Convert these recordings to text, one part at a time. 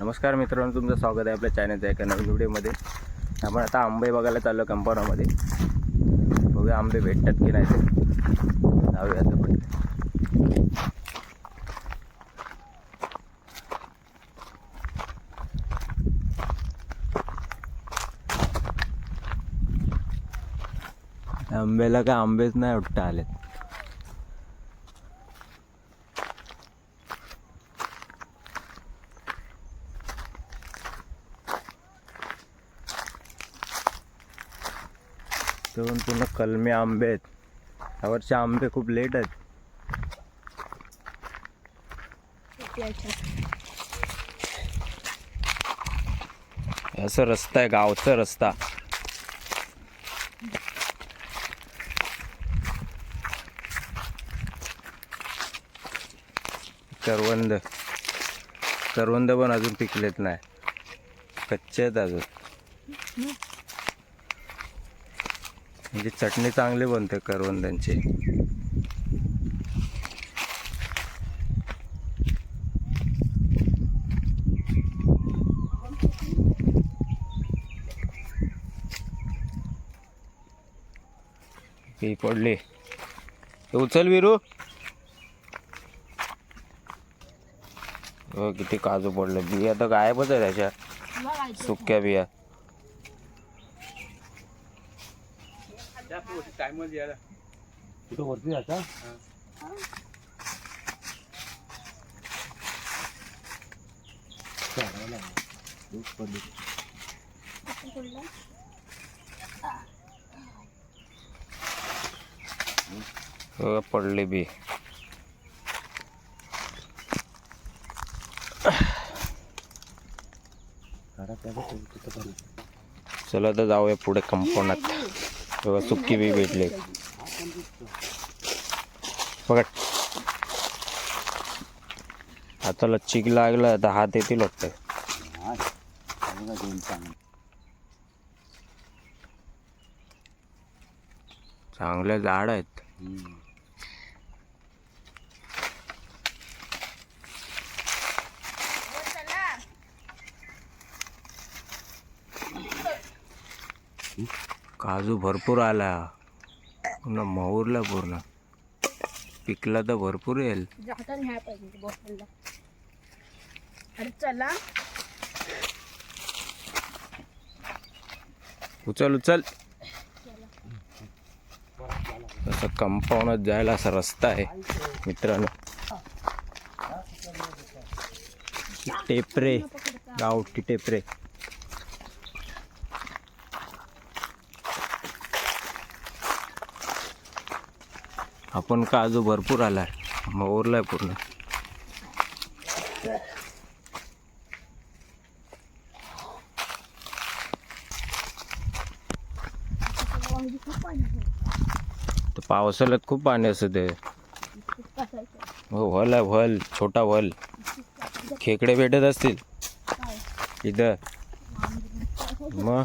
नमस्कार मित्रांनो तुमचं स्वागत आहे आपल्या चॅनलच्या एका नवीन व्हिडिओमध्ये. आपण आता आंबे बघायला चाललो कंपाऊंडमध्ये बघूया आंबे भेटतात की नाही ते. जाऊया आता पण. आंब्याला काय आंबेच नाही उठता आलेत. दोन पूर्ण कलमे आंबे आहेत. यावरचे आंबे खूप लेट आहेत. असं रस्ता आहे गावचा रस्ता. करवंद. करवंद पण अजून पिकलेत नाही. कच्चे आहेत अजून. म्हणजे चटणी चांगली बनते करवंदांची. पडली. उचल विरू. किती काजू पडले. बिया तर गायबच आहे त्याच्या सुक्या बिया. कुठं वरती जाता हो. पडले बी. चला तर जाऊया पुढे कंपाऊंडात बघा सुक्की बी भेटले. बघा. आता चिक लागला तर हात येतील वाटतं. चांगले झाड आहेत. काजू भरपूर आला. पूर्ण मऊरला पूर्ण. पिकला तर भरपूर येईल. अरे चला. उचल उचल. तसं कंपाऊंडात जायला असा रस्ता आहे मित्रांनो. टेपरे गावठी टेपरे. आपण काजू भरपूर आला आहे मग वांगी खूप आहे. तर पावसाळ्यात खूप पाणी असतं ते हो व्हल आहे व्हल छोटा व्हल. खेकडे भेटत असतील. इथं. मग?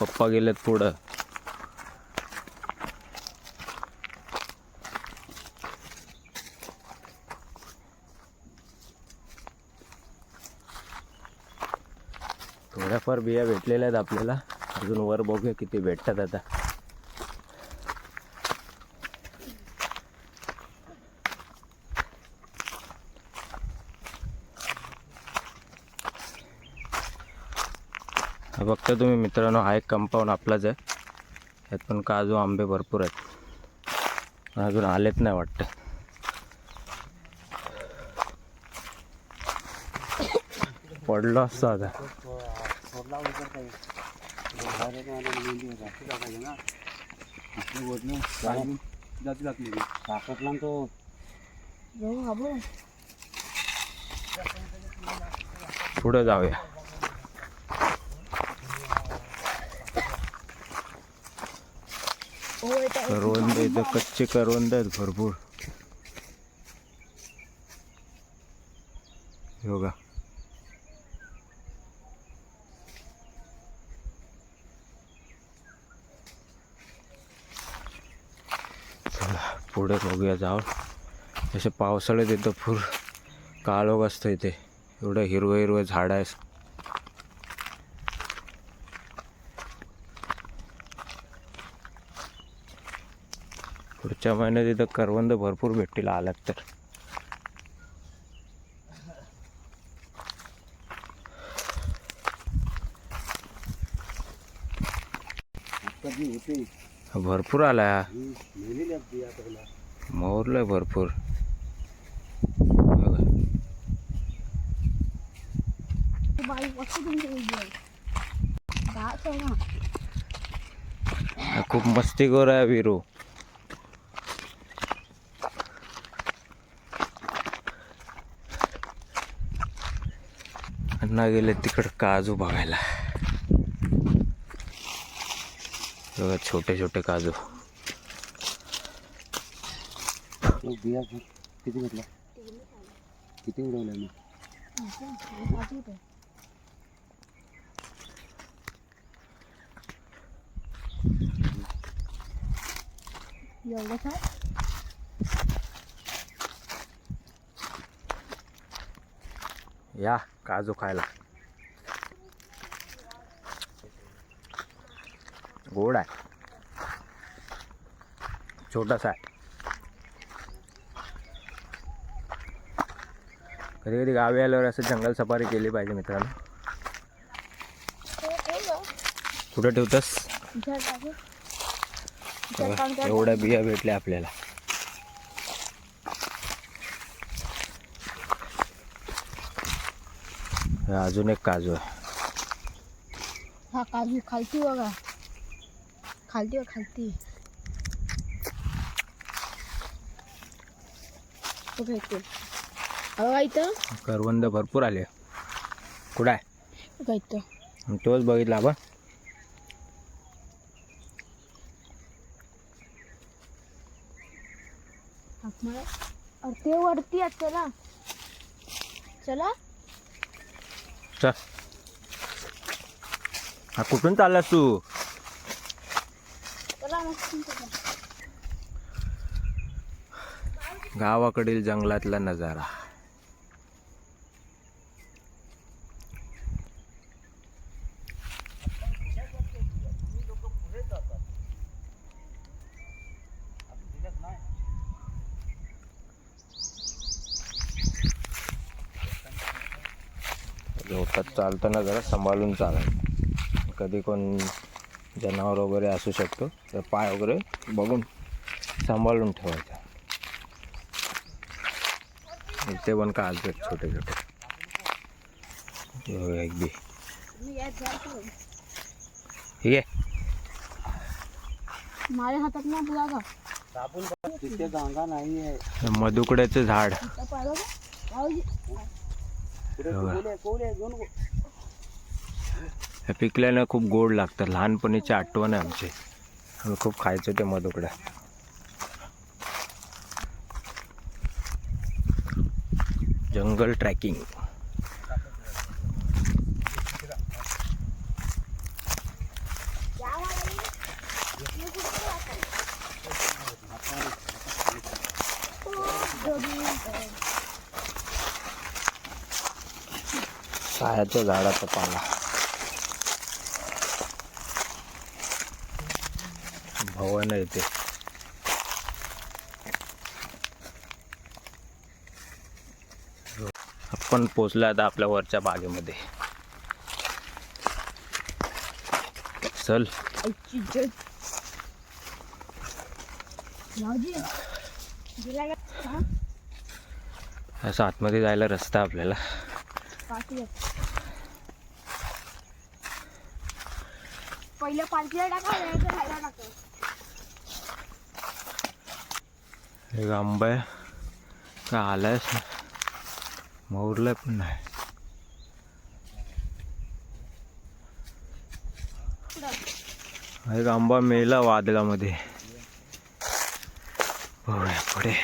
पप्पा गेलेत पुढं. थोड्याफार बिया भेटलेल्या आहेत आपल्याला. अजून वर बघूया किती भेटतात आता. बघता तुम्ही मित्रांनो हा एक कंपाऊंड आपलाच आहे. यात पण काजू आंबे भरपूर आहेत. अजून आलेत नाही वाटतं. पडलो असतो आता. पुढे जाऊया बाहेर येतो आणि मेहंदी होता. तिला पाहिजे ना इथलं वरनं काय जाती जात नाही सापडला ना तो जाऊ बाबू पुढे जाऊया हो येतं. करवंद इथं कच्चे करवंद आहेत भरपूर. योगा चला पुढे बघूया जाऊन जसे पावसाळ्यात येतं फूर काळोख असतं इथे. एवढं हिरवं हिरवं झाड आहे पुढच्या महिन्यात इथं करवंद भरपूर भेटतील आलात तर. भरपूर आला. ही भरपूर. आहे आहे खूप मस्तीखोर आहे विरू. अण्णा गेले तिकडं काजू बघायला. बघा छोटे छोटे काजू. बिया किती घेतला किती उडवल्या मी. एवढं काय? या काजू खायला. गोड आहे. छोटासा आहे. कधी कधी गावी आल्यावर असं जंगल सफारी केली पाहिजे मित्रांनो. कुठं ठेवतस? एवढ्या बिया भेटल्या आपल्याला. अजून एक काजू आहे. हा काजू खालती बघा. खालती बघ खालती. बघा इथे. बघा इथं. करवंद भरपूर आले. कुठं आहे? बघा इथं. आणि तोच बघितला बा अरे ते वरती आहेत चला. चला. चल हा कुठून चाललास तू. गावाकडील जंगलातला नजारा चालताना जरा सांभाळून चालायचं. कधी कोण जनावर वगैरे असू शकतो तर पाय वगैरे बघून सांभाळून ठेवायचा. इथे पण काज आहेत छोटे छोटे. एक बी. ठीक आहे? माझ्या हातात ना का? हे मधुकड्याचं झाड. इथं पाहिलं का? भाऊजी, पुढे हो. कोवले कोवले घेऊन गो. हे पिकल्यानं खूप गोड लागतं लहानपणीची आठवण आहे आमची आम्ही खूप खायचो ते मधुकड्या जंगल ट्रॅकिंग सायाच्या झाडाचा पाला. भवन आहे ते. आपण पोचलो आता आपल्या वरच्या बागेमध्ये. चल? असं आतमध्ये जायला रस्ता आपल्याला. पहिलं पालखीला टाका नाही तर खायला टाका. एक आंबा आहे. का आलायच मोरलाय पण नाही. एक आंबा मेला वादळामध्ये. बघूया पुढे.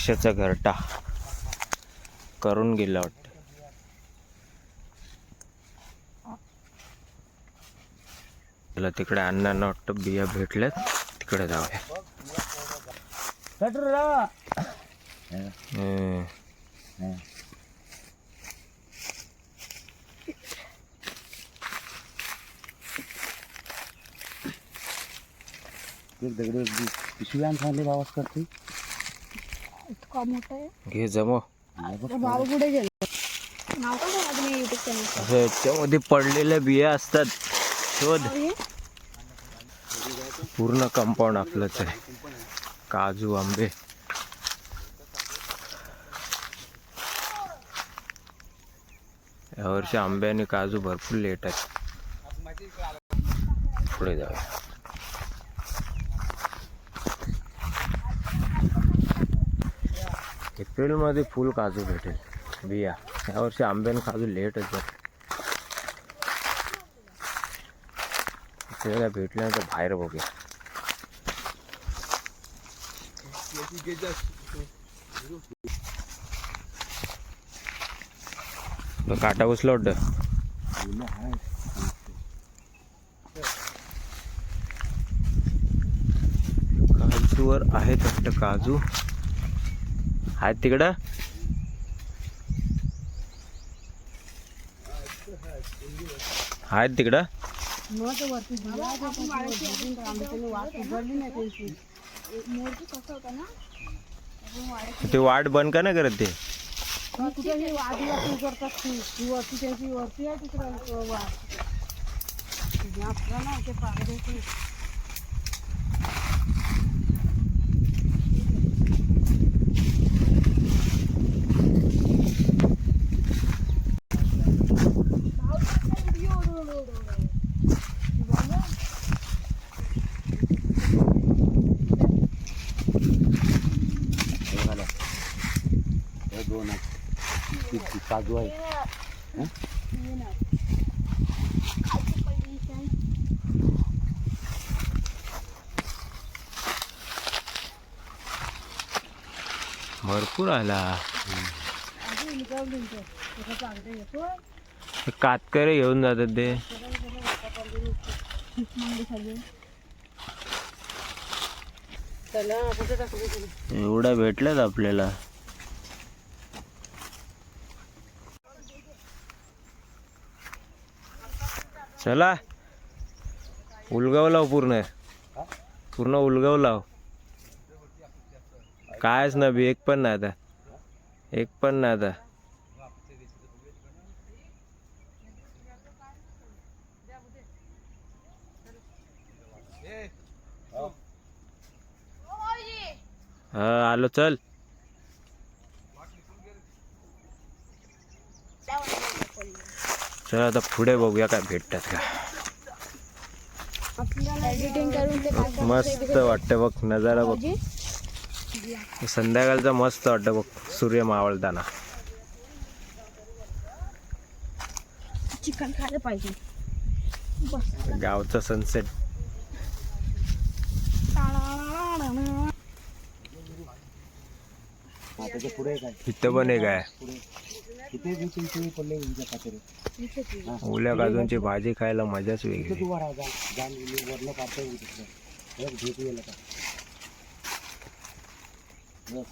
पक्ष्याचा घरटा करून गेला वाटतं. चला तिकडे अण्णांना वाटतं बिया भेटल्यात. तिकडे जाऊया. दगड पिशवी आण सांगली आवाज करते. इतका मोठा आहे? घे जमो नाही बघ तर बाबा कुठे गेलो? नाव काय सांगा तुम्ही युट्यूब चॅनल असं याच्यामध्ये पडलेल्या बिया असतात. शोध. पूर्ण कंपाऊंड आपलंच आहे. काजू आंबे. यावर्षी आंबे आणि काजू भरपूर लेट आहेत. पुढे जाऊया. एप्रिलमध्ये फुल काजू भेटेल. बिया. यावर्षी आंबे आणि काजू लेटच आहे आपल्याला भेटल्यानंतर बाहेर बघूया. काटा उचला वाटतं? काजूवर आहेत वाटतं काजू. आहेत तिकडं. आहेत तिकडं. ते वाट बंद का नाही करत ते कुठेही आदिवासी करतात ती ती वरती त्यांची वरती आहे तिकडं वाट आपलं ना ते पाहिजे हे झालं हे दोन आहेत ती- भरपूर आला. ते कातकरे घेऊन जातात ते. एवढ्या भेटल्यात आपल्याला. चला. उलगाव लाव पूर्ण पूर्ण उलगाव लाव कायच ना बी एक पण नाही आता. एक पण नाही आता. हा आलो चल. चल आता पुढे बघूया काय भेटतात का. मस्त वाटतं बघ नजारा बघ. संध्याकाळचा मस्त वाटतं बघ सूर्य मावळताना. चिकन खायला पाहिजे. गावचा सनसेट इथं पण एक आहे. पुढे किती बी तुमची पडले उद्या कातरे ओल्या काजूंची भाजी खायला मजाच वेगळी. तू वर आहे, जा जाण मी वरनं काढतोय मी तिथलं. एक झेप येईल आता. बस.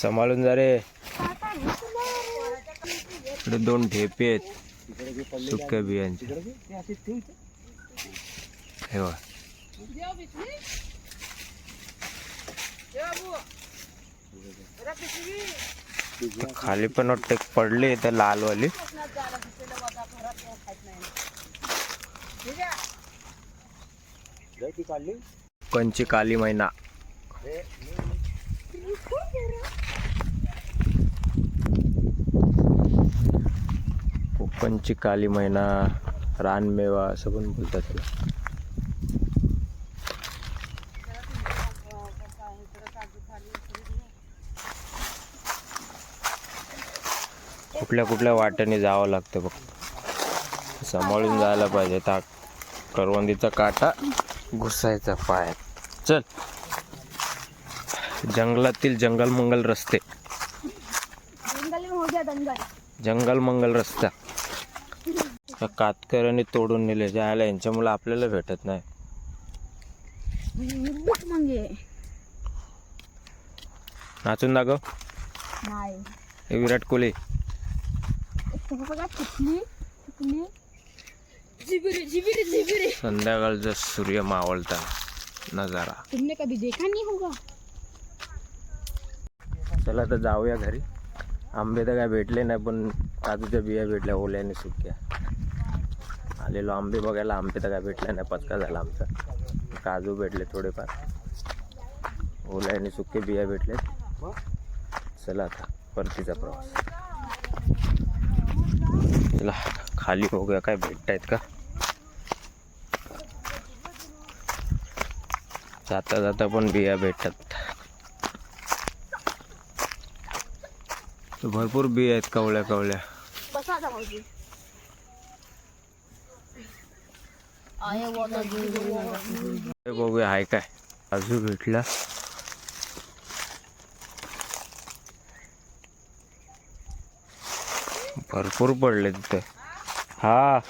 सांभाळून जा रे. इकडे दोन ढेपे आहेत. सुक्या बियांचे. हे. खाली पण वाटतं पडले त्या लालवाली. कंची काली? मैना? कोकणची काली मैना रानमेवा असं पण बोलतात त्याला. कुठल्या कुठल्या वाट्याने जावं लागतं बघ. सांभाळून जायला पाहिजे. ता करवंदीचा काटा घुसायचा पाय चल. जंगलातील जंगल मंगल रस्ते. जंगल मंगल रस्ता. कातकऱ्यांनी तोडून नेले. जायला यांच्यामुळे आपल्याला भेटत नाही. नाचून हे विराट कोहली. बघा जिबिरी जिबिरी जिबिरी संध्याकाळचा सूर्य मावळता नजारा. तुमने कभी देखा नहीं होगा? चला तर जाऊया घरी. आंबे तर काय भेटले नाही पण काजूच्या बिया भेटल्या ओल्याने सुक्या. आलेलो आंबे बघायला आंबे तर काय भेटले नाही पचका झाला आमचा. काजू भेटले थोडेफार. ओल्याने सुके बिया भेटले चला आता परतीचा प्रवास. चला खाली बघूया काय भेटतायत का? जाता जाता पण बिया भेटतात. भरपूर बिया आहेत कवळ्या कवळ्या. हे बघूया आहे काय? काजू भेटला? भरपूर पडले तिथं. हा.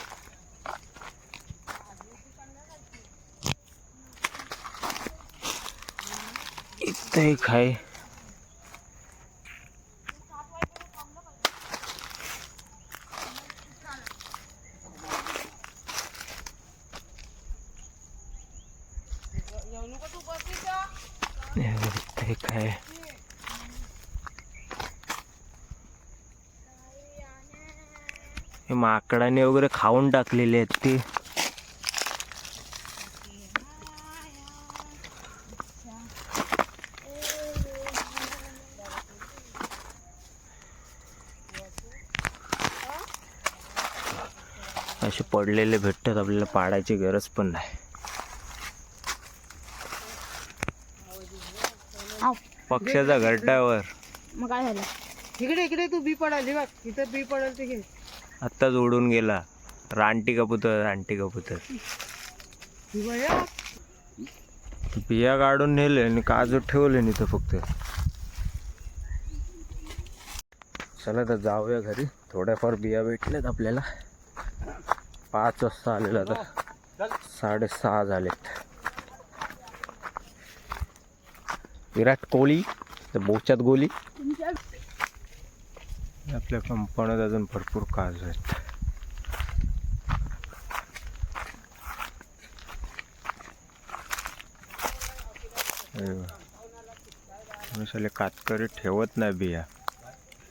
इथं एक आहे इथं एक आहे हे माकडाने वगैरे खाऊन टाकलेले आहेत ते. असे पडलेले भेटतात आपल्याला पाडायची गरज पण नाही. आव. पक्ष्याचा घरट्यावर मग काय झालं? इकडे इकडे तू बी पडाली बघ. इथं बी पडेल ते घे. आत्ताच उडून गेला. रानटी कबूतर रानटी कबूतर. बिया काढून नेले आणि काजू ठेवले नाही तर फक्त. चला तर जाऊया घरी. थोड्याफार बिया भेटल्यात आपल्याला. पाच वाजता आलेला आता. साडेसहा झालेत. विराट कोहली तर बोच्यात गोली. आपल्या कंपन्यात अजून भरपूर काजू आहेत. अरे मसाले कातकरी ठेवत नाही बिया.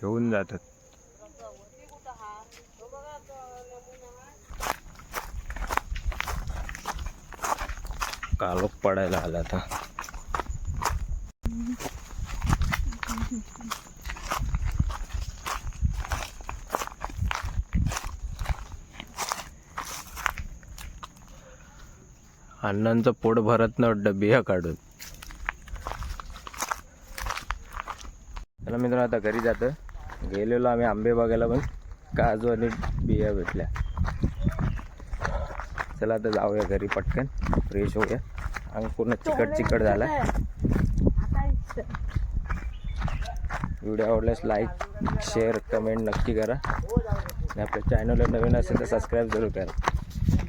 ठेवून जातात. कालोख पडायला आला आता. अण्णांचं पोट भरत नव्हतं डबिया काढून. चला मित्र आता घरी जातं. गेलेलो आम्ही आंबे बघायला पण. काजू आणि बिया भेटल्या. चला आता जाऊया घरी पटकन. फ्रेश होऊया. अंग पूर्ण चिकट चिकट झाला. व्हिडिओ आवडल्यास लाईक शेअर कमेंट नक्की करा. आणि आपल्या चॅनलला नवीन असेल तर सबस्क्राईब जरूर करा.